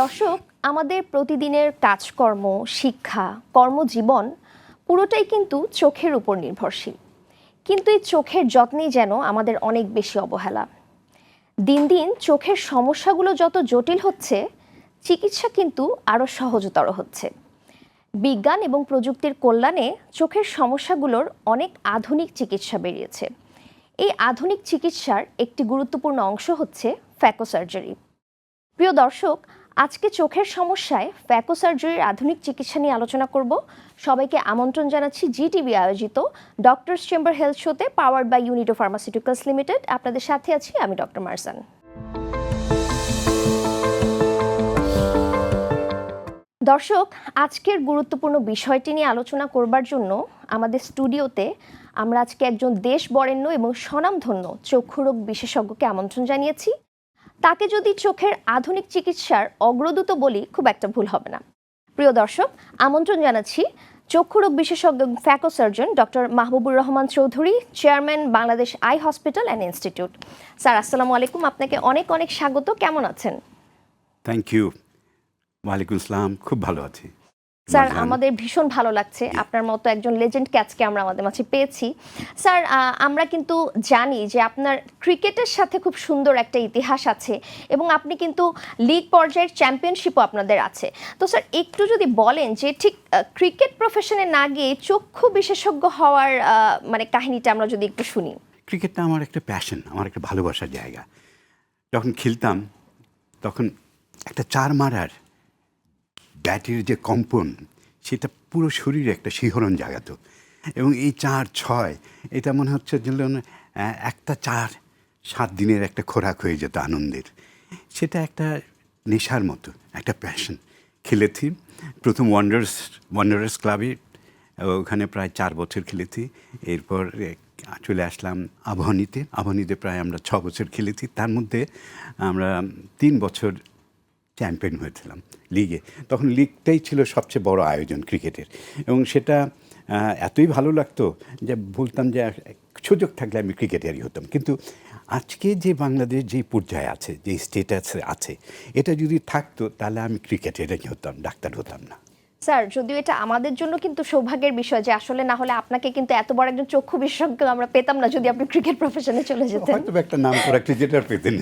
দর্শক, আমাদের প্রতিদিনের কাজকর্ম, শিক্ষা, কর্মজীবন পুরোটাই কিন্তু চোখের উপর নির্ভরশীল। কিন্তু এই চোখের যত্নেই যেন আমাদের অনেক বেশি অবহেলা। দিন দিন চোখের সমস্যাগুলো যত জটিল হচ্ছে, চিকিৎসা কিন্তু আরও সহজতর হচ্ছে। বিজ্ঞান এবং প্রযুক্তির কল্যাণে চোখের সমস্যাগুলোর অনেক আধুনিক চিকিৎসা বেরিয়েছে। এই আধুনিক চিকিৎসার একটি গুরুত্বপূর্ণ অংশ হচ্ছে ফ্যাকো সার্জারি প্রিয় দর্শক আজকে চোখের সমস্যায় ফ্যাকো সার্জারির আধুনিক চিকিৎসা নিয়ে আলোচনা করব। সবাইকে আমন্ত্রণ জানাচ্ছি জিটিভি আয়োজিত ডক্টরস চেম্বার হেলথ শোতে powered by Unito pharmaceuticals limited আপনাদের সাথে আছি আমি ডক্টর মারসান দর্শক, আজকের গুরুত্বপূর্ণ বিষয়টি নিয়ে আলোচনা করবার জন্য আমাদের স্টুডিওতে আমরা আজকে একজন দেশ বরেণ্য এবং স্বনামধন্য চক্ষুরোগ বিশেষজ্ঞকে আমন্ত্রণ জানিয়েছি। তাকে যদি চোখের আধুনিক চিকিৎসার অগ্রদূত বলি খুব একটা ভুল হবে না। প্রিয় দর্শক, আমন্ত্রণ জানাচ্ছি চক্ষুরোগ বিশেষজ্ঞ phaco surgeon doctor Mahbubur Rahman Chowdhury, chairman Bangladesh eye hospital and institute. Sir, আসসালামু আলাইকুম। আপনাকে অনেক অনেক স্বাগত। কেমন আছেন? থ্যাংক ইউ ওয়ালাইকুম আসসালাম। খুব ভালো আছি। স্যার আমাদের ভীষণ ভালো লাগছে। আপনার মতো একজন লেজেন্ড ক্যাচকে আমরা আমাদের মাঝে পেয়েছি। স্যার আমরা কিন্তু জানি যে আপনার ক্রিকেটের সাথে খুব সুন্দর একটা ইতিহাস আছে এবং আপনি কিন্তু লিগ পর্যায়ের চ্যাম্পিয়নশিপও আপনাদের আছে। তো স্যার একটু যদি বলেন যে ঠিক ক্রিকেট প্রফেশনে না গিয়ে চক্ষু বিশেষজ্ঞ হওয়ার মানে কাহিনীটা আমরা যদি একটু শুনি। ক্রিকেটটা আমার একটা প্যাশন আমার একটা ভালোবাসার জায়গা। যখন খেলতাম তখন একটা চার মারার ব্যাটের যে কম্পন, সেটা পুরো শরীরে একটা শিহরণ জাগাতো। এবং এই চার ছয়, এটা মনে হচ্ছে একটা চার, সাত দিনের একটা খোরাক হয়ে যেত আনন্দের। সেটা একটা নেশার মতো, একটা প্যাশন খেলেছি, প্রথম ওয়ান্ডার্স ওয়ান্ডার্স ক্লাবে ওখানে প্রায় চার বছর খেলেছি। এরপর চলে আসলাম আবহানিতে আবহানিতে প্রায় আমরা ছ বছর খেলেছি। তার মধ্যে আমরা তিন বছর চ্যাম্পিয়ন হয়েছিলাম লিগে। তখন লিগটাই ছিল সবচেয়ে বড় আয়োজন ক্রিকেটের। এবং সেটা এতই ভালো লাগতো যে বলতাম যে সুযোগ থাকলে আমি ক্রিকেটারই হতাম। কিন্তু আজকে যে বাংলাদেশ যে পর্যায়ে আছে, যে স্টেটাস আছে, এটা যদি থাকতো তাহলে আমি ক্রিকেটারই হতাম, ডাক্তার হতাম না। স্যার যদিও এটা আমাদের জন্য কিন্তু সৌভাগ্যের বিষয় যে আসলে না হলে আপনাকে কিন্তু এত বড় একজন চক্ষু বিশেষজ্ঞ আমরা পেতাম না যদি আপনি ক্রিকেট প্রফেশনে চলে যেতেন। হয়তো একটা নাম করা ক্রিকেটার পেতেন।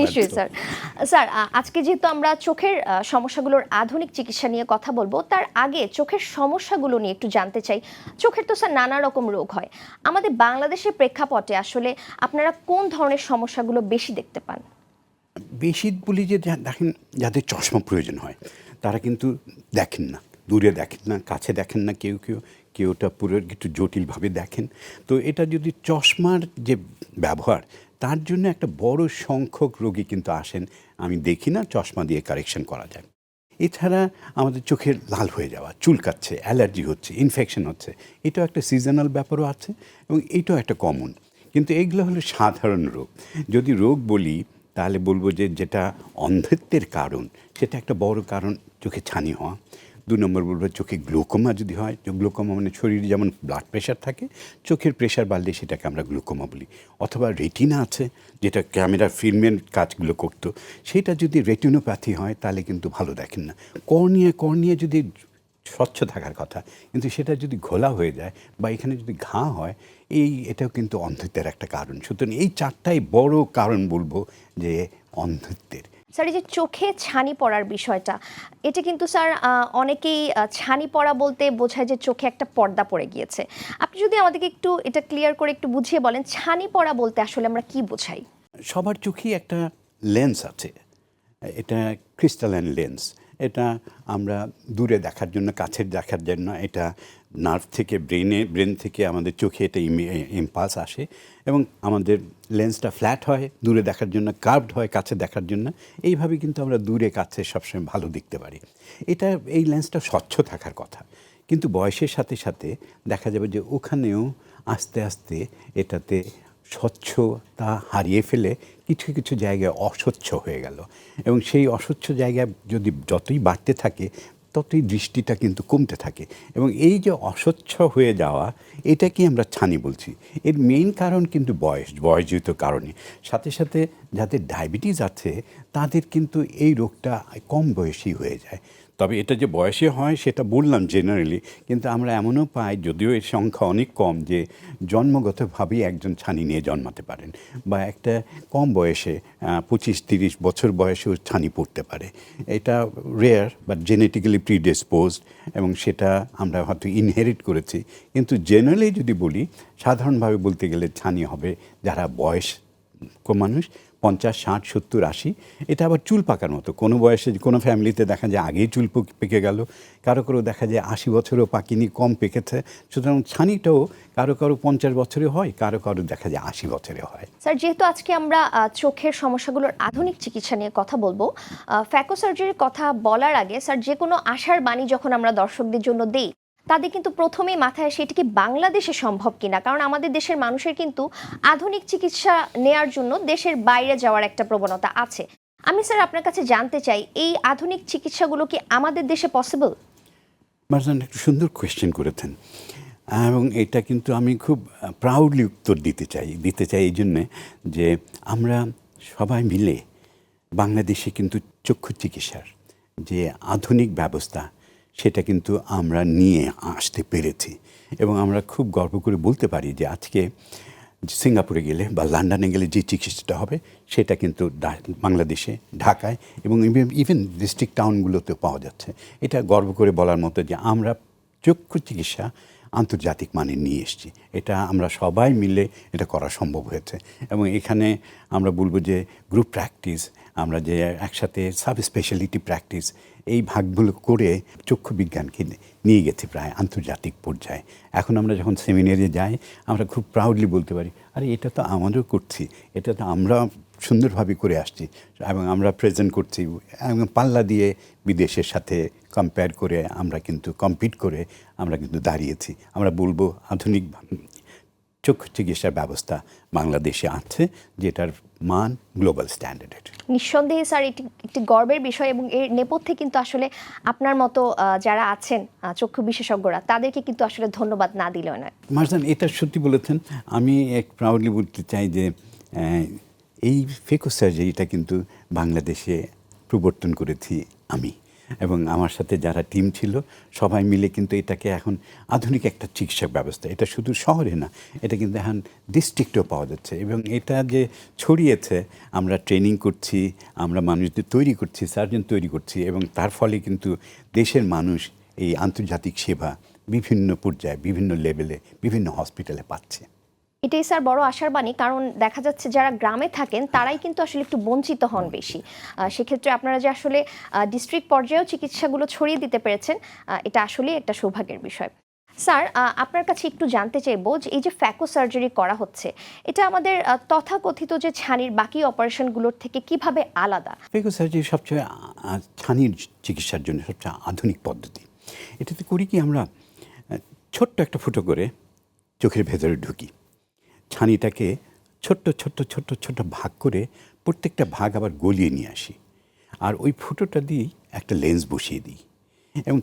নিশ্চয়ই স্যার। স্যার আজকে যেহেতু আমরা চোখের সমস্যাগুলোর আধুনিক চিকিৎসা নিয়ে কথা বলব তার আগে চোখের সমস্যাগুলো নিয়ে একটু জানতে চাই। চোখের তো স্যার নানা রকম রোগ হয়। আমাদের বাংলাদেশের প্রেক্ষাপটে আসলে আপনারা কোন ধরনের সমস্যাগুলো বেশি দেখতে পান? বেশি বলি যে দেখেন যাদের চশমা প্রয়োজন হয় তারা কিন্তু দেখেন না। দূরে দেখেন না, কাছে দেখেন না কেউ কেউ কেউ ওটা পুরো একটু জটিলভাবে দেখেন। তো এটা যদি চশমার যে ব্যবহার, তার জন্য একটা বড় সংখ্যক রোগী কিন্তু আসেন, আমি দেখি না, চশমা দিয়ে কারেকশন করা যায়। এছাড়া আমাদের চোখের লাল হয়ে যাওয়া, চুলকাচ্ছে, অ্যালার্জি হচ্ছে ইনফেকশন হচ্ছে, এটাও একটা সিজনাল ব্যাপারও আছে এবং এটাও একটা কমন কিন্তু এগুলো হলো সাধারণ রোগ। যদি রোগ বলি, তাহলে বলব যে যেটা অন্ধত্বের কারণ, সেটা একটা বড় কারণ চোখে ছানি হওয়া। দু নম্বর বলব চোখে গ্লুকোমা যদি হয় গ্লুকোমা মানে শরীরে যেমন ব্লাড প্রেশার থাকে, চোখের প্রেশার বাড়লে সেটাকে আমরা গ্লুকোমা বলি। অথবা রেটিনা আছে, যেটা ক্যামেরা ফিল্মের কাজগুলো করতো, সেটা যদি রেটিনোপ্যাথি হয়, তাহলে কিন্তু ভালো দেখেন না। কর্নিয়া কর্নিয়া যদি স্বচ্ছ থাকার কথা, কিন্তু সেটা যদি ঘোলা হয়ে যায় বা এখানে যদি ঘা হয়, এই এটাও কিন্তু অন্ধত্বের একটা কারণ। সুতরাং এই চারটাই বড় কারণ বলব যে অন্ধত্বের। স্যার এই যে চোখে ছানি পড়ার বিষয়টা, এটা কিন্তু স্যার অনেকেই ছানি পড়া বলতে বোঝায় যে চোখে একটা পর্দা পড়ে গিয়েছে। আপনি যদি আমাদেরকে একটু এটা ক্লিয়ার করে একটু বুঝিয়ে বলেন, ছানি পড়া বলতে আসলে আমরা কি বোঝাই? সবার চোখেই একটা লেন্স আছে। এটা ক্রিস্টালাইন লেন্স এটা আমরা দূরে দেখার জন্য, কাছের দেখার জন্য, এটা নার্ভ থেকে ব্রেনে ব্রেন থেকে আমাদের চোখে এটা ইম্পাস আসে এবং আমাদের লেন্সটা ফ্ল্যাট হয়, দূরে দেখার জন্য কার্ভড হয়, কাছে দেখার জন্য। এইভাবে কিন্তু আমরা দূরে, কাছে সবসময় ভালো দেখতে পারি। এটা, এই লেন্সটা স্বচ্ছ থাকার কথা। কিন্তু বয়সের সাথে সাথে দেখা যাবে যে ওখানেও আস্তে আস্তে এটাতে স্বচ্ছতা হারিয়ে ফেলে কিছু কিছু জায়গায় অস্বচ্ছ হয়ে গেল। এবং সেই অস্বচ্ছ জায়গা যদি যতই বাড়তে থাকে ততই দৃষ্টিটা কিন্তু কমতে থাকে। এবং এই যে অস্বচ্ছ হয়ে যাওয়া এটাকে আমরা ছানি বলছি। এর মেইন কারণ কিন্তু বয়স বয়সজনিত কারণে। সাথে সাথে যাদের ডায়াবেটিস আছে, তাদের কিন্তু এই রোগটা কম বয়সেই হয়ে যায়। তবে এটা যে বয়সে হয় সেটা বললাম জেনারেলি কিন্তু আমরা এমনও পাই যদিও এর সংখ্যা অনেক কম যে জন্মগতভাবেই একজন ছানি নিয়ে জন্মাতে পারেন বা একটা কম বয়সে পঁচিশ, তিরিশ বছর বয়সেও ছানি পড়তে পারে। এটা রেয়ার বাট জেনেটিক্যালি প্রিডিসপোজড এবং সেটা আমরা হয়তো ইনহেরিট করেছি। কিন্তু জেনারেলি যদি বলি, সাধারণভাবে বলতে গেলে ছানি হবে যারা বয়স মানুষ পঞ্চাশ, ষাট, সত্তর, আশি। এটা আবার চুল পাকার মতো। কোনো বয়সে কোনো ফ্যামিলিতে দেখা যায় আগেই চুল পেকে গেল। কারও কারও দেখা যায় আশি বছরও পাকিনি, কম পেকেছে। সুতরাং ছানিটাও কারও কারও পঞ্চাশ বছরে হয়, কারও কারও দেখা যায় আশি বছরে হয়। স্যার, যেহেতু আজকে আমরা চোখের সমস্যাগুলোর আধুনিক চিকিৎসা নিয়ে কথা বলব ফ্যাকো সার্জারির কথা বলার আগে, স্যার, যে কোনো আশার বাণী যখন আমরা দর্শকদের জন্য দেই তাদের কিন্তু প্রথমেই মাথায় আসে, এটা কি বাংলাদেশে সম্ভব কিনা? কারণ আমাদের দেশের মানুষের কিন্তু আধুনিক চিকিৎসা নেয়ার জন্য দেশের বাইরে যাওয়ার একটা প্রবণতা আছে। আমি স্যার আপনার কাছে জানতে চাই, এই আধুনিক চিকিৎসাগুলো কি আমাদের দেশে পসিবল মারজান, একটু সুন্দর কোয়েশ্চেন করেছেন। এবং এটা কিন্তু আমি খুব প্রাউডলি উত্তর দিতে চাই দিতে চাই এই জন্যে যে আমরা সবাই মিলে বাংলাদেশে কিন্তু চক্ষু চিকিৎসার যে আধুনিক ব্যবস্থা সেটা কিন্তু আমরা নিয়ে আসতে পেরেছি। এবং আমরা খুব গর্ব করে বলতে পারি যে আজকে সিঙ্গাপুরে গেলে বা লন্ডনে গেলে যে চিকিৎসাটা হবে, সেটা কিন্তু বাংলাদেশে, ঢাকায় এবং ইভেন ডিস্ট্রিক্ট টাউনগুলোতে পাওয়া যাচ্ছে। এটা গর্ব করে বলার মতো যে আমরা চক্ষু চিকিৎসা আন্তর্জাতিক মানে নিয়ে এসেছি। এটা আমরা সবাই মিলে এটা করা সম্ভব হয়েছে। এবং এখানে আমরা বলব যে গ্রুপ প্র্যাকটিস আমরা যে একসাথে সাব স্পেশালিটি প্র্যাকটিস এই ভাগগুলো করে চক্ষু বিজ্ঞানকে নিয়ে গেছি প্রায় আন্তর্জাতিক পর্যায়ে। এখন আমরা যখন সেমিনারে যাই, আমরা খুব প্রাউডলি বলতে পারি, আরে, এটা তো আমারও করছি, এটা তো আমরা সুন্দরভাবে করে আসছি এবং আমরা প্রেজেন্ট করছি। এবং পাল্লা দিয়ে বিদেশের সাথে কম্পেয়ার করে আমরা কিন্তু কম্পিট করে আমরা কিন্তু দাঁড়িয়েছি। আমরা বলব আধুনিক চক্ষু চিকিৎসার ব্যবস্থা বাংলাদেশে আছে যেটার মান গ্লোবাল স্ট্যান্ডার্ডের নিঃসন্দেহে স্যার এটি একটি গর্বের বিষয় এবং এর নেপথ্যে কিন্তু আসলে আপনার মতো যারা আছেন চক্ষু বিশেষজ্ঞরা তাদেরকে কিন্তু আসলে ধন্যবাদ না দিলেও নয়। মারজান এটা সত্যি বলেছেন। আমি এক প্রাউডলি বলতে চাই যে এই ফেকো সার্জারিটা কিন্তু বাংলাদেশে প্রবর্তন করেছি আমি। এবং আমার সাথে যারা টিম ছিল, সবাই মিলে কিন্তু এটাকে এখন আধুনিক একটা চিকিৎসা ব্যবস্থা। এটা শুধু শহরে না, এটা কিন্তু এখন ডিস্ট্রিক্টেও পাওয়া যাচ্ছে। এবং এটা যে ছড়িয়েছে, আমরা ট্রেনিং করছি, আমরা মানুষদের তৈরি করছি সার্জন তৈরি করছি, এবং তার ফলে কিন্তু দেশের মানুষ এই আন্তর্জাতিক সেবা বিভিন্ন পর্যায়ে, বিভিন্ন লেভেলে বিভিন্ন হসপিটালে পাচ্ছে। এটাই স্যার বড় আশার বাণী, কারণ দেখা যাচ্ছে যারা গ্রামে থাকেন, তারাই কিন্তু আসলে একটু বঞ্চিত হন বেশি। সেক্ষেত্রে আপনারা যে আসলে ডিস্ট্রিক্ট পর্যায়েও চিকিৎসাগুলো ছড়িয়ে দিতে পেরেছেন এটা আসলেই একটা সৌভাগ্যের বিষয়। স্যার আপনার কাছে একটু জানতে চাইব যে এই যে ফ্যাকো সার্জারি করা হচ্ছে, এটা আমাদের তথাকথিত যে ছানির বাকি অপারেশনগুলোর থেকে কীভাবে আলাদা? ফেকো সার্জারি সবচেয়ে ছানির চিকিৎসার জন্য সবচেয়ে আধুনিক পদ্ধতি। এটাতে করি কি আমরা ছোট্ট একটা ফুটো করে চোখের ভেতরে ঢুকি। ছানিটাকে ছোট্ট ছোট্ট ছোট্ট ছোট্ট ভাগ করে প্রত্যেকটা ভাগ আবার গলিয়ে নিয়ে আসি। আর ওই ফুটোটা দিয়েই একটা লেন্স বসিয়ে দিই। এবং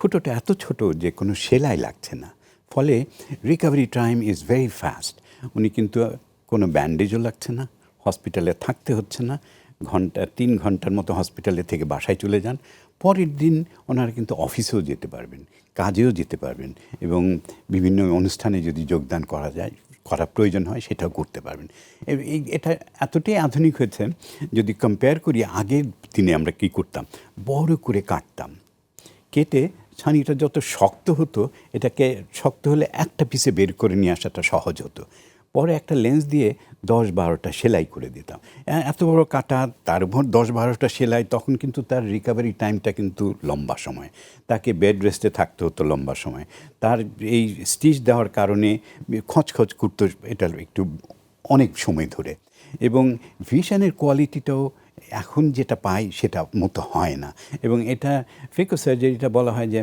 ফুটোটা এত ছোট যে কোনো সেলাই লাগছে না। ফলে recovery time is very fast উনি কিন্তু কোনো ব্যান্ডেজও লাগছে না হসপিটালে থাকতে হচ্ছে না। ঘণ্টা, তিন ঘণ্টার মতো হসপিটালে থেকে বাসায় চলে যান। পরের দিন ওনারা কিন্তু অফিসেও যেতে পারবেন, কাজেও যেতে পারবেন। এবং বিভিন্ন অনুষ্ঠানে যদি যোগদান করা যায় করা প্রয়োজন হয়, সেটাও করতে পারবেন। এটা এতটাই আধুনিক হয়েছে, যদি কম্পেয়ার করি আগের দিনে আমরা কি করতাম? বড় করে কাটতাম। কেটে ছানিটা যত শক্ত হতো, এটাকে শক্ত হলে একটা পিসে বের করে নিয়ে আসাটা সহজ হতো। পরে একটা লেন্স দিয়ে দশ বারোটা সেলাই করে দিতাম। এত বড় কাটা, তার উপর দশ বারোটা সেলাই, তখন কিন্তু তার রিকাভারি টাইমটা কিন্তু লম্বা সময়। তাকে বেড রেস্টে থাকতে হতো লম্বা সময়। তার এই স্টিচ দেওয়ার কারণে খচখচ করতো, এটা একটু অনেক সময় ধরে। এবং ভিশনের কোয়ালিটিটাও এখন যেটা পাই সেটা মতো হয় না। এবং এটা ফেকো সার্জারিটা বলা হয় যে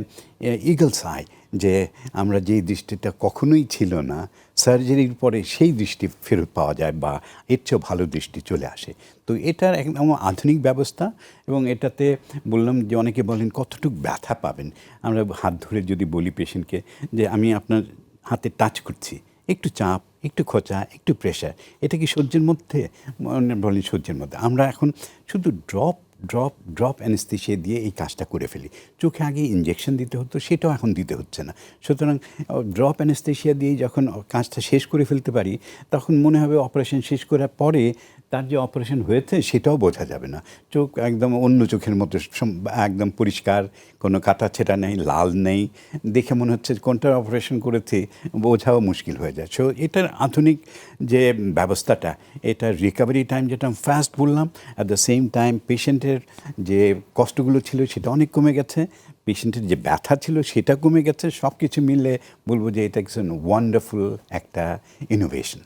ইগল সাই যে আমরা যেই দৃষ্টিটা কখনোই ছিল না, সার্জারির পরে সেই দৃষ্টি ফেরত পাওয়া যায় বা এর চেয়েও ভালো দৃষ্টি চলে আসে। তো এটার একদম আধুনিক ব্যবস্থা এবং এটাতে বললাম যে অনেকে বলেন কতটুকু ব্যথা পাবেন। আমরা হাত ধরে যদি বলি পেশেন্টকে যে, আমি আপনার হাতে টাচ করছি, একটু চাপ একটু খোঁচা, একটু প্রেশার এটা কি সহ্যের মধ্যে? মনে বলেন সহ্যের মধ্যে। আমরা এখন শুধু ড্রপ ড্রপ ড্রপ অ্যানেস্থেশিয়া দিয়ে এই কাজটা করে ফেলি। চোখে আগে ইঞ্জেকশন দিতে হতো, সেটাও এখন দিতে হচ্ছে না। সুতরাং ড্রপ অ্যানেস্থেশিয়া দিয়ে যখন কাজটা শেষ করে ফেলতে পারি, তখন মনে হবে অপারেশন শেষ করার পরে তার যে অপারেশন হয়েছে সেটাও বোঝা যাবে না। চোখ একদম অন্য চোখের মতো একদম পরিষ্কার, কোনো কাটা ছেটা নেই, লাল নেই। দেখে মনে হচ্ছে কোনটার অপারেশন করেছে, বোঝাও মুশকিল হয়ে যায়। সো এটার আধুনিক যে ব্যবস্থাটা, এটা রিকভারি টাইম যেটা আমি ফাস্ট বললাম অ্যাট দ্য সেম টাইম পেশেন্টের যে কষ্টগুলো ছিল সেটা অনেক কমে গেছে। পেশেন্টের যে ব্যথা ছিল সেটা কমে গেছে। সব কিছু মিলে বলব যে এটা কিছু ওয়ান্ডারফুল একটা ইনোভেশন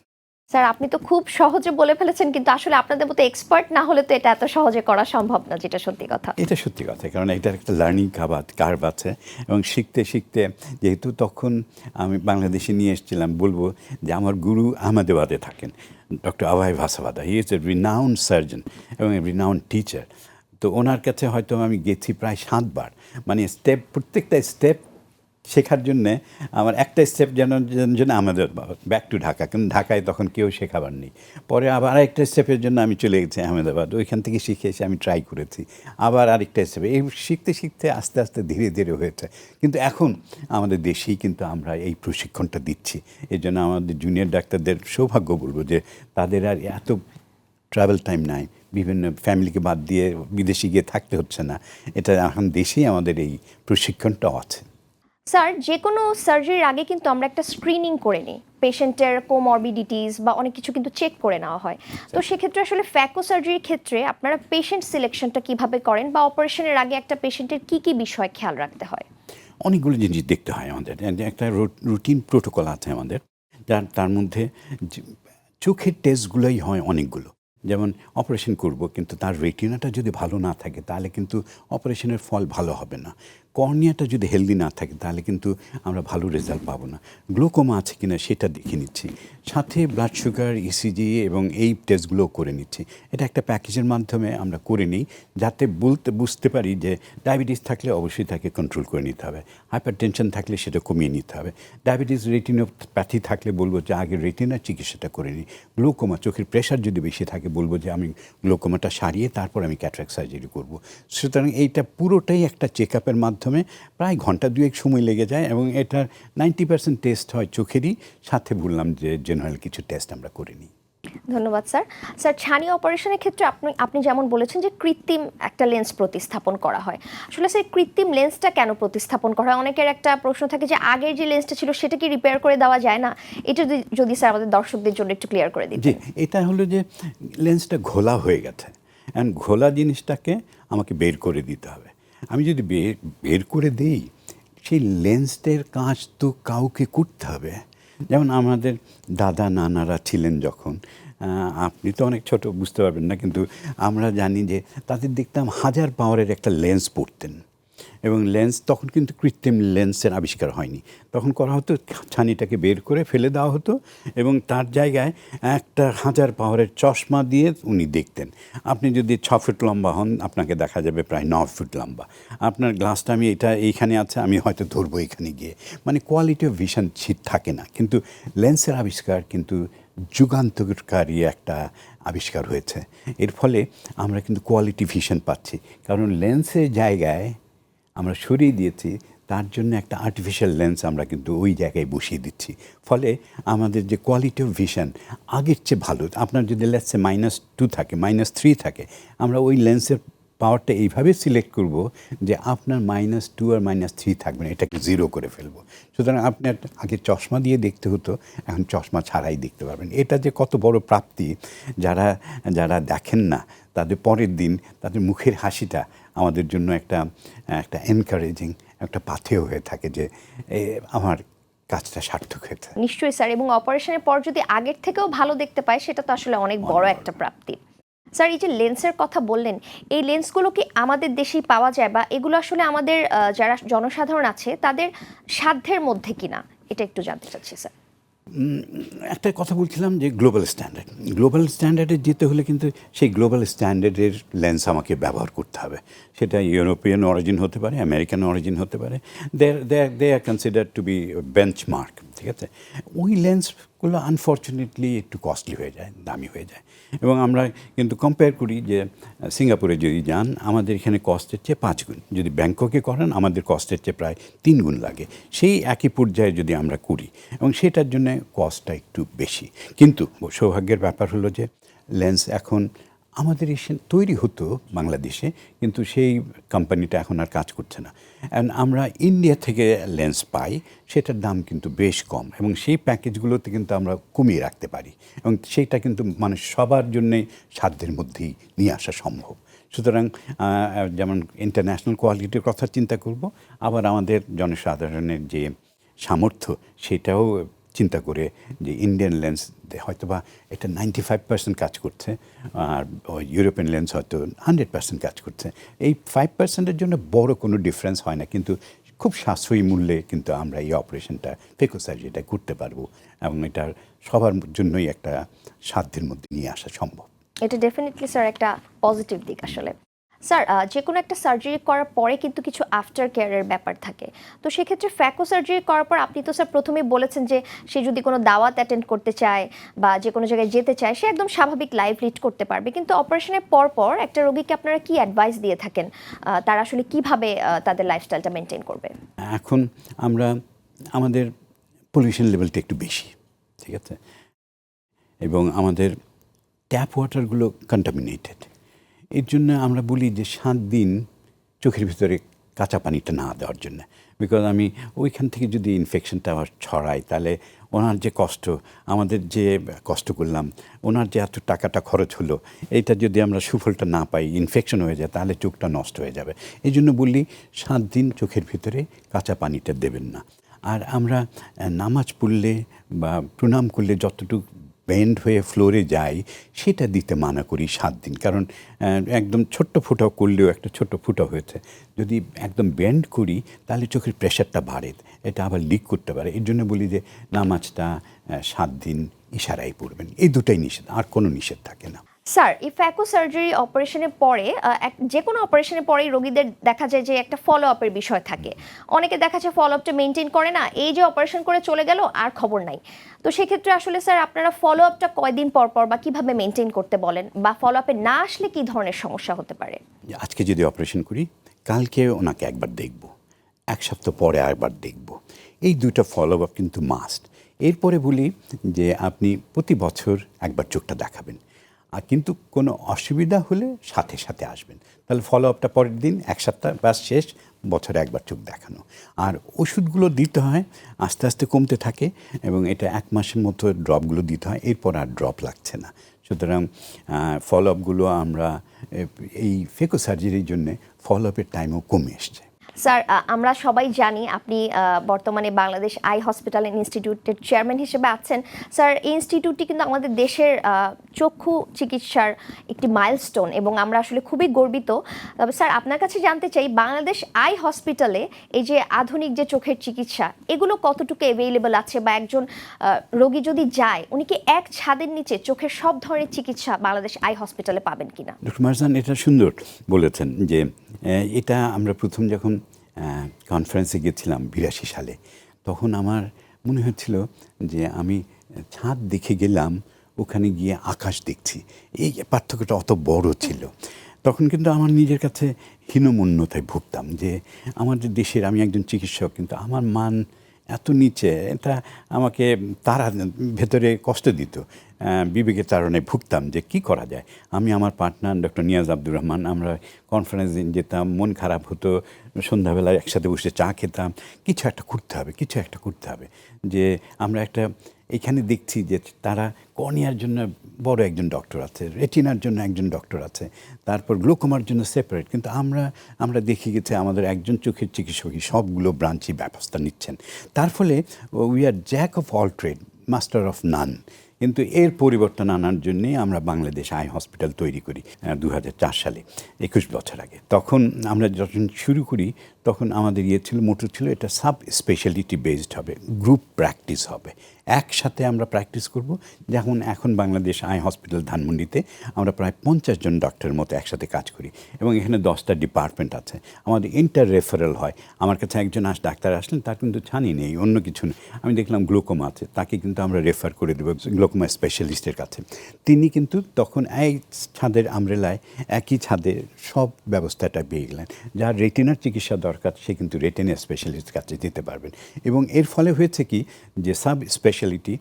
স্যার, আপনি তো খুব সহজে বলে ফেলেছেন, কিন্তু আসলে আপনাদের মতো এক্সপার্ট না হলে তো এটা এত সহজে করা সম্ভব না, যেটা সত্যি কথা। এটা সত্যি কথা, কারণ এটার একটা লার্নিং কাবাদ কার্ভ আছে, এবং শিখতে শিখতে যেহেতু তখন আমি বাংলাদেশে নিয়ে এসেছিলাম, বলব যে আমার গুরু আহমেদাবাদে থাকেন, doctor Abhay Vasavada. He is a renowned surgeon এবং রিনাউন্ড টিচার তো ওনার কাছে হয়তো আমি গেছি প্রায় সাতবার মানে স্টেপ প্রত্যেকটা স্টেপ শেখার জন্যে আমার একটা স্টেপ যেন, জন্য আমাদের ব্যাক টু ঢাকা। কিন্তু ঢাকায় তখন কেউ শেখাবার নেই। পরে আবার আরেকটা স্টেপের জন্য আমি চলে গেছি আহমেদাবাদ। ওইখান থেকে শিখে এসে আমি ট্রাই করেছি। আবার আরেকটা স্টেপে এই শিখতে শিখতে আস্তে আস্তে ধীরে ধীরে হয়েছে। কিন্তু এখন আমাদের দেশেই কিন্তু আমরা এই প্রশিক্ষণটা দিচ্ছি। এই জন্য আমাদের জুনিয়র ডাক্তারদের সৌভাগ্য বলব যে তাদের আর এত ট্রাভেল টাইম নাই। বিভিন্ন ফ্যামিলিকে বাদ দিয়ে বিদেশে গিয়ে থাকতে হচ্ছে না। এটা এখন দেশেই আমাদের এই প্রশিক্ষণটা আছে। স্যার যে কোনো সার্জারির আগে কিন্তু আমরা একটা স্ক্রিনিং করে নিই। পেশেন্টের কোমরবিডিটিস বা অনেক কিছু কিন্তু চেক করে নেওয়া হয়। তো সেক্ষেত্রে আসলে ফ্যাকো সার্জারির ক্ষেত্রে আপনারা পেশেন্ট সিলেকশনটা কীভাবে করেন বা অপারেশনের আগে একটা পেশেন্টের কি কি বিষয় খেয়াল রাখতে হয়? অনেকগুলো জিনিস দেখতে হয় আমাদের। একটা রুটিন প্রোটোকল আছে আমাদের। যার তার মধ্যে চোখের টেস্টগুলোই হয় অনেকগুলো। যেমন অপারেশন করব কিন্তু তার রেটিনাটা যদি ভালো না থাকে তাহলে কিন্তু অপারেশনের ফল ভালো হবে না। কর্নিয়াটা যদি হেলদি না থাকে, তাহলে কিন্তু আমরা ভালো রেজাল্ট পাবো না। গ্লোকোমা আছে কি না সেটা দেখে নিচ্ছি। সাথে ব্লাড সুগার ইসিজি এবং এই টেস্টগুলো করে নিচ্ছি। এটা একটা প্যাকেজের মাধ্যমে আমরা করে নিই, যাতে বলতে, বুঝতে পারি যে ডায়াবেটিস থাকলে অবশ্যই তাকে কন্ট্রোল করে নিতে হবে। হাইপার টেনশন থাকলে সেটা কমিয়ে নিতে হবে। ডায়াবেটিস রেটিনোপ্যাথি থাকলে বলব যে আগে রেটিনার চিকিৎসাটা করে নিই। গ্লোকোমা চোখের প্রেশার যদি বেশি থাকে, বলব যে আমি গ্লোকোমাটা সারিয়ে তারপর আমি ক্যাটরাক্ট সার্জারি করব। সুতরাং এইটা পুরোটাই একটা চেক আপের মাধ্যমে প্রায় ঘণ্টা দুয়েক সময় লেগে যায় এবং এটার নাইনটি পার্সেন্ট টেস্ট হয় চোখেরই। সাথে বললাম যে জেনারেল কিছু টেস্ট আমরা করে নিই। ধন্যবাদ স্যার। স্যার ছানি অপারেশনের ক্ষেত্রে আপনি আপনি যেমন বলেছেন যে কৃত্রিম একটা লেন্স প্রতিস্থাপন করা হয়। আসলে স্যার কৃত্রিম লেন্সটা কেন প্রতিস্থাপন করা হয়? অনেকের একটা প্রশ্ন থাকে যে আগের যে লেন্সটা ছিল সেটা কি রিপেয়ার করে দেওয়া যায় না? এটা যদি যদি স্যার আমাদের দর্শকদের জন্য একটু ক্লিয়ার করে দিন জি এটা হলো যে লেন্সটা ঘোলা হয়ে গেছে। অ্যান্ড ঘোলা জিনিসটাকে আমাকে বের করে দিতে হবে। আমি যদি বের বের করে দিই, সেই লেন্সটার কাজ তো কাউকে করতে হবে। যেমন আমাদের দাদা নানারা ছিলেন যখন আপনি তো অনেক ছোট, বুঝতে পারবেন না, কিন্তু আমরা জানি যে তাদের দেখতাম হাজার পাওয়ারের একটা লেন্স পড়তেন। এবং লেন্স, তখন কিন্তু কৃত্রিম লেন্সের আবিষ্কার হয়নি। তখন করা হতো, ছানিটাকে বের করে ফেলে দেওয়া হতো এবং তার জায়গায় একটা হাজার পাওয়ারের চশমা দিয়ে উনি দেখতেন। আপনি যদি ছ ফুট লম্বা হন, আপনাকে দেখা যাবে প্রায় ন ফুট লম্বা। আপনার গ্লাসটা আমি এটা এইখানে আছে, আমি হয়তো ধরবো এখানে গিয়ে। মানে কোয়ালিটি অফ ভিশন থাকে না। কিন্তু লেন্সের আবিষ্কার কিন্তু যুগান্তকারী একটা আবিষ্কার হয়েছে। এর ফলে আমরা কিন্তু কোয়ালিটি ভিশন পাচ্ছি। কারণ লেন্সের জায়গায় আমরা সরিয়ে দিয়েছি, তার জন্য একটা আর্টিফিশিয়াল লেন্স আমরা কিন্তু ওই জায়গায় বসিয়ে দিচ্ছি। ফলে আমাদের যে কোয়ালিটি অফ ভিশন আগের চেয়ে ভালো। আপনার যদি লেন্সে মাইনাস টু থাকে মাইনাস থ্রি থাকে, আমরা ওই লেন্সের পাওয়ারটা এইভাবে সিলেক্ট করব যে আপনার মাইনাস টু আর মাইনাস থ্রি থাকবে না, এটাকে জিরো করে ফেলব। সুতরাং আপনার আগে চশমা দিয়ে দেখতে হতো, এখন চশমা ছাড়াই দেখতে পারবেন। এটা যে কত বড় প্রাপ্তি, যারা যারা দেখেন না, তাদের পরের দিন তাদের মুখের হাসিটা আমাদের জন্য একটা একটা এনকারেজিং একটা পাথেয় হয়ে থাকে যে আমার কাজটা সার্থক হয়েছে নিশ্চয়ই স্যার এবং অপারেশনের পর যদি আগের থেকেও ভালো দেখতে পায় সেটা তো আসলে অনেক বড় একটা প্রাপ্তি। স্যার এই যে লেন্সের কথা বললেন এই লেন্সগুলো কি আমাদের দেশেই পাওয়া যায় বা এগুলো আসলে আমাদের যারা জনসাধারণ আছে তাদের সাধ্যের মধ্যে কিনা? এটা একটু জানতে চাচ্ছি স্যার। একটা কথা বলছিলাম যে গ্লোবাল স্ট্যান্ডার্ড গ্লোবাল স্ট্যান্ডার্ডে যেতে হলে কিন্তু সেই গ্লোবাল স্ট্যান্ডার্ডের লেন্স আমাকে ব্যবহার করতে হবে। সেটা ইউরোপিয়ান অরিজিন হতে পারে আমেরিকান অরিজিন হতে পারে। They they are consider to be benchmark ঠিক আছে? ওই লেন্সগুলো আনফর্চুনেটলি একটু কস্টলি হয়ে যায়, দামি হয়ে যায়। এবং আমরা কিন্তু কম্পেয়ার করি যে সিঙ্গাপুরে যদি যান, আমাদের এখানে কস্টের চেয়ে পাঁচ গুণ। যদি ব্যাংককে করেন, আমাদের কস্টের চেয়ে প্রায় তিন গুণ লাগে। সেই একই পর্যায়ে যদি আমরা করি, এবং সেটার জন্য কস্টটা একটু বেশি। কিন্তু সৌভাগ্যের ব্যাপার হলো যে লেন্স এখন আমাদের এসে তৈরি হতো বাংলাদেশে, কিন্তু সেই কোম্পানিটা এখন আর কাজ করছে না। অ্যান্ড আমরা ইন্ডিয়া থেকে লেন্স পাই, সেটার দাম কিন্তু বেশ কম এবং সেই প্যাকেজগুলোতে কিন্তু আমরা কমিয়ে রাখতে পারি এবং সেইটা কিন্তু মানুষ সবার জন্যে সাধ্যের মধ্যেই নিয়ে আসা সম্ভব। সুতরাং যেমন ইন্টারন্যাশনাল কোয়ালিটির কথা চিন্তা করব, আবার আমাদের জনসাধারণের যে সামর্থ্য, সেটাও চিন্তা করে যে ইন্ডিয়ান লেন্স হয়তো বা এটা নাইনটি ফাইভ পার্সেন্ট কাজ করছে, আর ইউরোপিয়ান লেন্স হয়তো হান্ড্রেড পার্সেন্ট কাজ করছে। এই ফাইভ পার্সেন্টের জন্য বড় কোনো ডিফারেন্স হয় না, কিন্তু খুব সাশ্রয়ী মূল্যে কিন্তু আমরা এই অপারেশনটা ফেকো সার্জারিটা করতে পারব, এবং এটা সবার জন্যই একটা সাধ্যের মধ্যে নিয়ে আসা সম্ভব। এটা ডেফিনেটলি স্যার একটা পজিটিভ দিক আসলে। স্যার যে কোনো একটা সার্জারি করার পরে কিন্তু কিছু আফটার কেয়ারের ব্যাপার থাকে। তো সেক্ষেত্রে ফ্যাকো সার্জারি করার পর আপনি তো স্যার প্রথমেই বলেছেন যে সে যদি কোনো দাওয়াত অ্যাটেন্ড করতে চায় বা যে কোনো জায়গায় যেতে চায়, সে একদম স্বাভাবিক লাইফ লিড করতে পারবে। কিন্তু অপারেশনের পর পর একটা রোগীকে আপনারা কি অ্যাডভাইস দিয়ে থাকেন? তারা আসলে কীভাবে তাদের লাইফস্টাইলটা মেনটেন করবে? এখন আমরা, আমাদের পলিউশন লেভেলটা একটু বেশি, ঠিক আছে? এবং আমাদের ট্যাপ ওয়াটারগুলো কন্টামিনেটেড এর জন্য আমরা বলি যে সাত দিন চোখের ভিতরে কাঁচা পানিটা না দেওয়ার জন্য। বিকজ আমি ওইখান থেকে যদি ইনফেকশনটা ছড়াই, তাহলে ওনার যে কষ্ট, আমাদের যে কষ্ট করলাম, ওনার যে এত টাকাটা খরচ হলো, এইটা যদি আমরা সুফলটা না পাই ইনফেকশন হয়ে যায়, তাহলে চোখটা নষ্ট হয়ে যাবে। এই জন্য বললি সাত দিন চোখের ভিতরে কাঁচা পানিটা দেবেন না। আর আমরা নামাজ পড়লে বা প্রণাম করলে যতটুকু বেন্ড হয়ে ফ্লোরে যাই, সেটা দিতে মানা করি সাত দিন। কারণ একদম ছোট্ট ফুটাও করলেও একটা ছোট্ট ফুটা হয়েছে। যদি একদম বেন্ড করি, তাহলে চোখের প্রেশারটা বাড়ে। এটা আবার লিক করতে পারে। এর জন্য বলি যে, নামাজটা সাত দিন ইশারাই পড়বেন। এই দুটাই নিষেধ, আর কোনো নিষেধ থাকে না। স্যার এই ফ্যাকো সার্জারি অপারেশনের পরে যে কোনো অপারেশনের পরেই রোগীদের দেখা যায় যে একটা ফলো আপের বিষয় থাকে। অনেকে দেখা যায় ফলো আপটা মেনটেন করে না, এই যে অপারেশন করে চলে গেল, আর খবর নাই। তো সেক্ষেত্রে আসলে স্যার আপনারা ফলো আপটা কয়দিন পর পর বা কীভাবে মেনটেন করতে বলেন? বা ফলো আপে না আসলে কি ধরনের সমস্যা হতে পারে? আজকে যদি অপারেশন করি, কালকে ওনাকে একবার দেখব। এক সপ্তাহ পরে একবার দেখব। এই দুইটা ফলো আপ কিন্তু মাস্ট এরপরে বলি যে আপনি প্রতি বছর একবার চোখটা দেখাবেন। আর কিন্তু কোনো অসুবিধা হলে সাথে সাথে আসবেন। তাহলে ফলো আপটা পরের দিন, এক সপ্তাহ ব্যাস শেষ, বছরে একবার চোখ দেখানো। আর ওষুধগুলো দিতে হয়, আস্তে আস্তে কমতে থাকে এবং এটা এক মাসের মতো ড্রপগুলো দিতে হয়, এরপর আর ড্রপ লাগছে না। সুতরাং ফলো আপগুলো আমরা, এই ফেকো সার্জারির জন্যে ফলো আপের টাইমও কমে এসছে। স্যার আমরা সবাই জানি আপনি বর্তমানে বাংলাদেশ আই হসপিটাল ইনস্টিটিউটের চেয়ারম্যান হিসেবে আছেন। স্যার, এই ইনস্টিটিউটটি কিন্তু আমাদের দেশের চক্ষু চিকিৎসার একটি মাইলস্টোন এবং আমরা আসলে খুবই গর্বিত। তবে স্যার, আপনার কাছে জানতে চাই, বাংলাদেশ আই হসপিটালে এই যে আধুনিক যে চোখের চিকিৎসা, এগুলো কতটুকু অ্যাভেলেবল আছে বা একজন রোগী যদি যায়, উনি কি এক ছাদের নিচে চোখের সব ধরনের চিকিৎসা বাংলাদেশ আই হসপিটালে পাবেন কিনা? ডক্টর মারজান, এটা সুন্দর বলেছেন যে এটা আমরা প্রথম যখন কনফারেন্সে গেছিলাম বিরাশি সালে। তখন আমার মনে হচ্ছিল যে আমি ছাদ দেখে গেলাম, ওখানে গিয়ে আকাশ দেখছি। এই পার্থক্যটা অত বড় ছিল। তখন কিন্তু আমার নিজের কাছে হীনমন্যতায় ভুগতাম যে আমাদের দেশের, আমি একজন চিকিৎসক, কিন্তু আমার মান এত নিচে, এটা আমাকে তারা ভেতরে কষ্ট দিত। বিবেকের তারণে ভুগতাম যে কি করা যায়। আমি আমার পার্টনার ডক্টর নিয়াজ আব্দুর রহমান, আমরা কনফারেন্স যেতাম, মন খারাপ হতো, সন্ধ্যাবেলায় একসাথে বসে চা খেতাম। কিছু একটা করতে হবে, কিছু একটা করতে হবে। যে আমরা একটা এখানে দেখছি যে তারা কর্নিয়ার জন্য বড় একজন ডক্টর আছে, রেটিনার জন্য একজন ডক্টর আছে, তারপর গ্লোকোমার জন্য সেপারেট কিন্তু আমরা আমরা দেখে গেছি আমাদের একজন চোখের চিকিৎসকই সবগুলো ব্রাঞ্চই ব্যবস্থা নিচ্ছেন। তার ফলে we are jack of all trade master of none কিন্তু এর পরিবর্তন আনার জন্যে আমরা বাংলাদেশ আই হসপিটাল তৈরি করি দু হাজার চার সালে, একুশ বছর আগে। তখন আমরা যখন শুরু করি তখন আমাদের ইয়ে ছিল, মোটর ছিল, এটা সাব স্পেশালিটি বেসড হবে গ্রুপ প্র্যাকটিস হবে। একসাথে আমরা প্র্যাকটিস করব। যেমন এখন বাংলাদেশ আই হসপিটাল ধানমন্ডিতে আমরা প্রায় পঞ্চাশ জন ডক্টরের মতো একসাথে কাজ করি এবং এখানে দশটা ডিপার্টমেন্ট আছে। আমাদের ইন্টার রেফারেল হয়। আমার কাছে একজন আস, ডাক্তার আসলেন, তার কিন্তু ছানি নেই, অন্য কিছু নেই। আমি দেখলাম গ্লোকোমা আছে, তাকে কিন্তু আমরা রেফার করে দেবো গ্লোকোমা স্পেশালিস্টের কাছে। তিনি কিন্তু তখন এই ছাদের আমরেলায় একই ছাদে সব ব্যবস্থাটা পেয়ে গেলেন। যার রেটিনার চিকিৎসা দরকার সে কিন্তু রেটিনা স্পেশালিস্ট কাছে যেতে পারবেন। এবং এর ফলে হয়েছে কি যে সাব স্পেশালিটি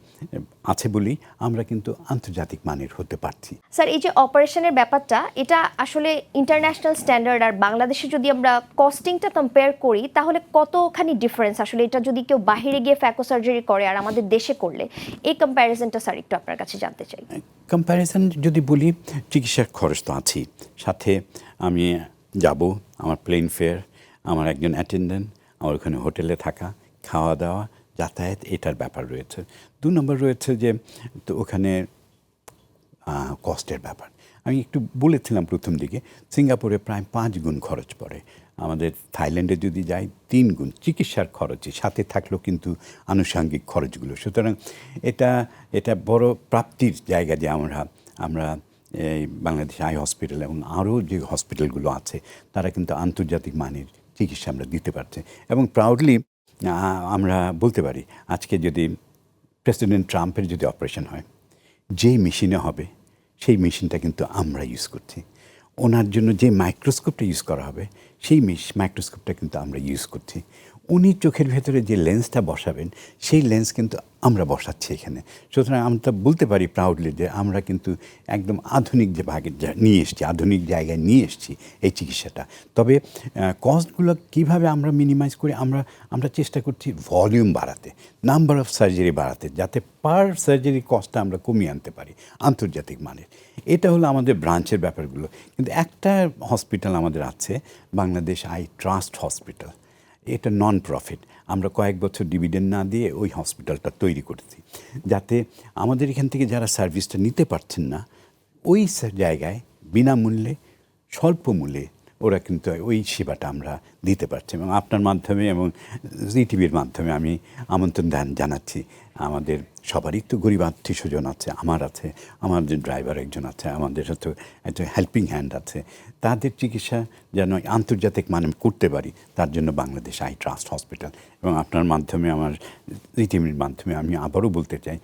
আছে বলেই আমরা কিন্তু আন্তর্জাতিক মানের হতে পারছি। স্যার এই যে অপারেশনের ব্যাপারটা এটা আসলে ইন্টারন্যাশনাল স্ট্যান্ডার্ড আর বাংলাদেশে যদি আমরা কস্টিংটা কম্পেয়ার করি তাহলে কতখানি ডিফারেন্স আসলে এটা যদি কেউ বাইরে গিয়ে ফ্যাকো সার্জারি করে আর আমাদের দেশে করলে এই কম্প্যারিজনটা স্যার একটু আপনার কাছে জানতে চাই। কম্প্যারিজন যদি বলি চিকিৎসার খরচ তো আছেই। সাথে আমি যাব আমার প্লেন ফেয়ার আমার একজন অ্যাটেন্ডেন্ট আমার ওখানে হোটেলে থাকা খাওয়া দাওয়া যাতায়াত, এটার ব্যাপার রয়েছে। দু নম্বর রয়েছে যে, তো ওখানে কস্টের ব্যাপার। আমি একটু বলেছিলাম প্রথম দিকে, সিঙ্গাপুরে প্রায় পাঁচ গুণ খরচ পড়ে। আমাদের থাইল্যান্ডে যদি যাই, তিন গুণ চিকিৎসার খরচে, সাথে থাকলেও কিন্তু আনুষঙ্গিক খরচগুলো। সুতরাং এটা এটা বড় প্রাপ্তির জায়গা যে আমরা আমরা এই বাংলাদেশ আই হসপিটাল এবং আরও যে হসপিটালগুলো আছে, তারা কিন্তু আন্তর্জাতিক মানের চিকিৎসা আমরা দিতে পারছি। এবং প্রাউডলি আমরা বলতে পারি, আজকে যদি প্রেসিডেন্ট ট্রাম্পের যদি অপারেশন হয়, যেই মেশিনে হবে, সেই মেশিনটা কিন্তু আমরা ইউজ করছি। ওনার জন্য যে মাইক্রোস্কোপটা ইউজ করা হবে, সেই মাইক্রোস্কোপটা কিন্তু আমরা ইউজ করছি। উনি চোখের ভেতরে যে লেন্সটা বসাবেন, সেই লেন্স কিন্তু আমরা বসাচ্ছি এখানে। সুতরাং আমরা বলতে পারি প্রাউডলি যে আমরা কিন্তু একদম আধুনিক যে ভাগে নিয়ে এসছি, আধুনিক জায়গায় নিয়ে এসছি এই চিকিৎসাটা। তবে কস্টগুলো কীভাবে আমরা মিনিমাইজ করি? আমরা আমরা চেষ্টা করছি ভলিউম বাড়াতে নাম্বার অফ সার্জারি বাড়াতে, যাতে পার সার্জারি কস্টটা আমরা কমিয়ে আনতে পারি, আন্তর্জাতিক মানের। এটা হলো আমাদের ব্রাঞ্চের ব্যাপারগুলো। কিন্তু একটা হসপিটাল আমাদের আছে, বাংলাদেশ আই ট্রাস্ট হসপিটাল এটা নন প্রফিট আমরা কয়েক বছর ডিভিডেন্ড না দিয়ে ওই হসপিটালটা তৈরি করেছি। যাতে আমাদের এখান থেকে যারা সার্ভিসটা নিতে পারছেন না, ওই জায়গায় বিনামূল্যে, স্বল্প মূল্যে ওরা কিন্তু ওই সেবাটা আমরা দিতে পারছি। এবং আপনার মাধ্যমে এবং জি টিভির মাধ্যমে আমি আমন্ত্রণ জানাচ্ছি। আমাদের সবারই তো গরিব আত্মীয় স্বজন আছে, আমার আছে আমাদের ড্রাইভার একজন আছে, আমাদের হয়তো একটা হেল্পিং হ্যান্ড আছে। তাদের চিকিৎসা যেন আন্তর্জাতিক মানে করতে পারি, তার জন্য বাংলাদেশ আই ট্রাস্ট হসপিটাল এবং আপনার মাধ্যমে আমার রিটিমির মাধ্যমে আমি আবারও বলতে চাই,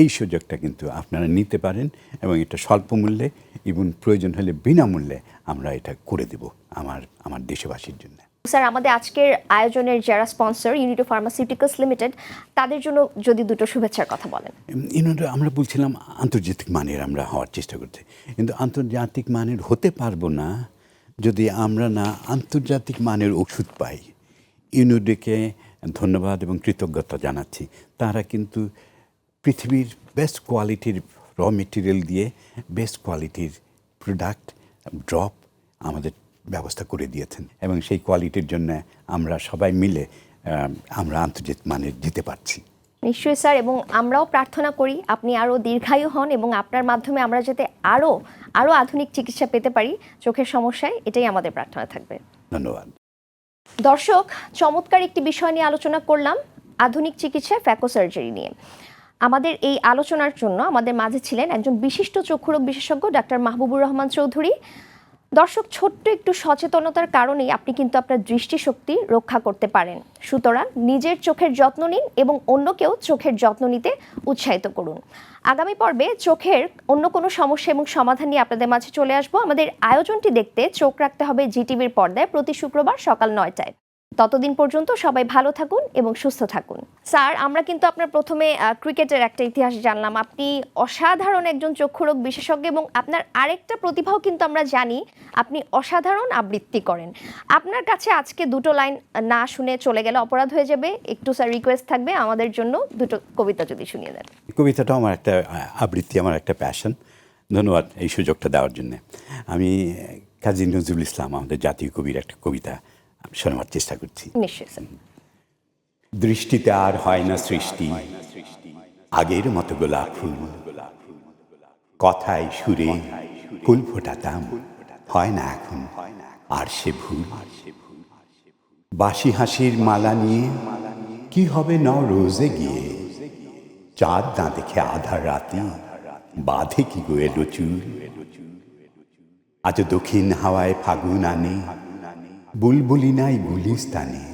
এই সুযোগটা কিন্তু আপনারা নিতে পারেন এবং এটা স্বল্প মূল্যে এবং প্রয়োজন হলে বিনামূল্যে আমরা এটা করে দেব আমার আমার দেশবাসীর জন্য। স্যার, আমাদের আজকের আয়োজনের যারা স্পন্সর ইউনিটো ফার্মাসিউটিক্যালস লিমিটেড তাদের জন্য যদি দুটো শুভেচ্ছার কথা বলেন। ইউনিটো আমরা বলছিলাম আন্তর্জাতিক মানের আমরা হওয়ার চেষ্টা করছি। কিন্তু আন্তর্জাতিক মানের হতে পারব না যদি আমরা না আন্তর্জাতিক মানের ওষুধ পাই। ইউনিডোকে ধন্যবাদ এবং কৃতজ্ঞতা জানাচ্ছি। তারা কিন্তু পৃথিবীর বেস্ট কোয়ালিটির র মেটেরিয়াল দিয়ে বেস্ট কোয়ালিটির প্রোডাক্ট ড্রপ আমাদের ব্যবস্থা করে দিয়েছেন এবং সেই কোয়ালিটির জন্য আমরা সবাই মিলে আমরা আন্তর্জাতিক মানের যেতে পারছি। নিশ্চয়ই স্যার এবং আমরাও প্রার্থনা করি আপনি আরও দীর্ঘায়ু হন এবং আপনার মাধ্যমে আমরা যাতে আরও আরও আধুনিক চিকিৎসা পেতে পারি চোখের সমস্যায় এটাই আমাদের প্রার্থনা থাকবে। ধন্যবাদ। দর্শক চমৎকার একটি বিষয় নিয়ে আলোচনা করলাম আধুনিক চিকিৎসায় ফ্যাকো সার্জারি নিয়ে। আমাদের এই আলোচনার জন্য আমাদের মাঝে ছিলেন একজন বিশিষ্ট চক্ষুরোগ বিশেষজ্ঞ ডাক্তার মাহবুবুর রহমান চৌধুরী। দর্শক, ছোট্ট একটু সচেতনতার কারণেই আপনি কিন্তু আপনার দৃষ্টিশক্তি রক্ষা করতে পারেন। সুতরাং নিজের চোখের যত্ন নিন এবং অন্যকেও চোখের যত্ন নিতে উৎসাহিত করুন। আগামী পর্বে চোখের অন্য কোনো সমস্যা এবং সমাধান নিয়ে আপনাদের মাঝে চলে আসব। আমাদের আয়োজনটি দেখতে চোখ রাখতে হবে জিটিভির পর্দায় প্রতি শুক্রবার সকাল নয়টায়। ততদিন পর্যন্ত সবাই ভালো থাকুন এবং সুস্থ থাকুন। স্যার, আমরা কিন্তু আপনার প্রথমে ক্রিকেটের একটা ইতিহাস জানলাম। আপনি অসাধারণ একজন চক্ষুরোগ বিশেষজ্ঞ এবং আপনার আরেকটা প্রতিভাও কিন্তু আমরা জানি, আপনি অসাধারণ আবৃত্তি করেন। আপনার কাছে আজকে দুটো লাইন না শুনে চলে গেলে অপরাধ হয়ে যাবে। একটু, স্যার রিকোয়েস্ট থাকবে আমাদের জন্য। দুটো কবিতা যদি শুনিয়ে দেন। কবিতাটাও আমার একটা আবৃত্তি, আমার একটা প্যাশন ধন্যবাদ এই সুযোগটা দেওয়ার জন্য। আমি কাজী নজরুল ইসলাম, আমাদের জাতীয় কবির একটা কবিতা শোনাবার চেষ্টা করছি। দৃষ্টিতে আর হয় না সৃষ্টি আগের মতো গোলাপ ফুল। কথায় সুরে ফুল ফোটাতাম হয় না এখন আর সে ভুল। বাসি হাসির মালা নিয়ে কি হবে ন রোজে গিয়ে? চাঁদ না দেখে আধার রাতে বাঁধে কি গো এলো চুল আজ দক্ষিণ হাওয়ায় ফাগুন আনে বুলবুলি নাই গুলিস্তানে।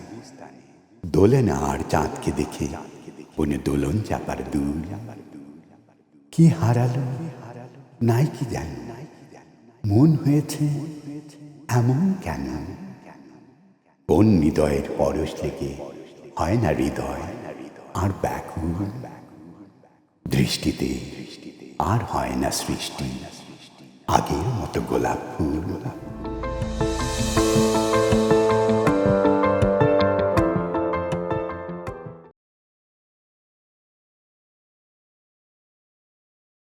দোলে না আর চাঁদকে দেখে বনে দোলন চাপার দুল। কি হারালো, নাই কি জানি। মন হয়েছে এমন কেন? কোন হৃদয়ের পরশ লেগে হয় না হৃদয়? আর ব্যাকুল? দৃষ্টিতে আর হয় না সৃষ্টি। আগের মতো গোলাপ ফুল।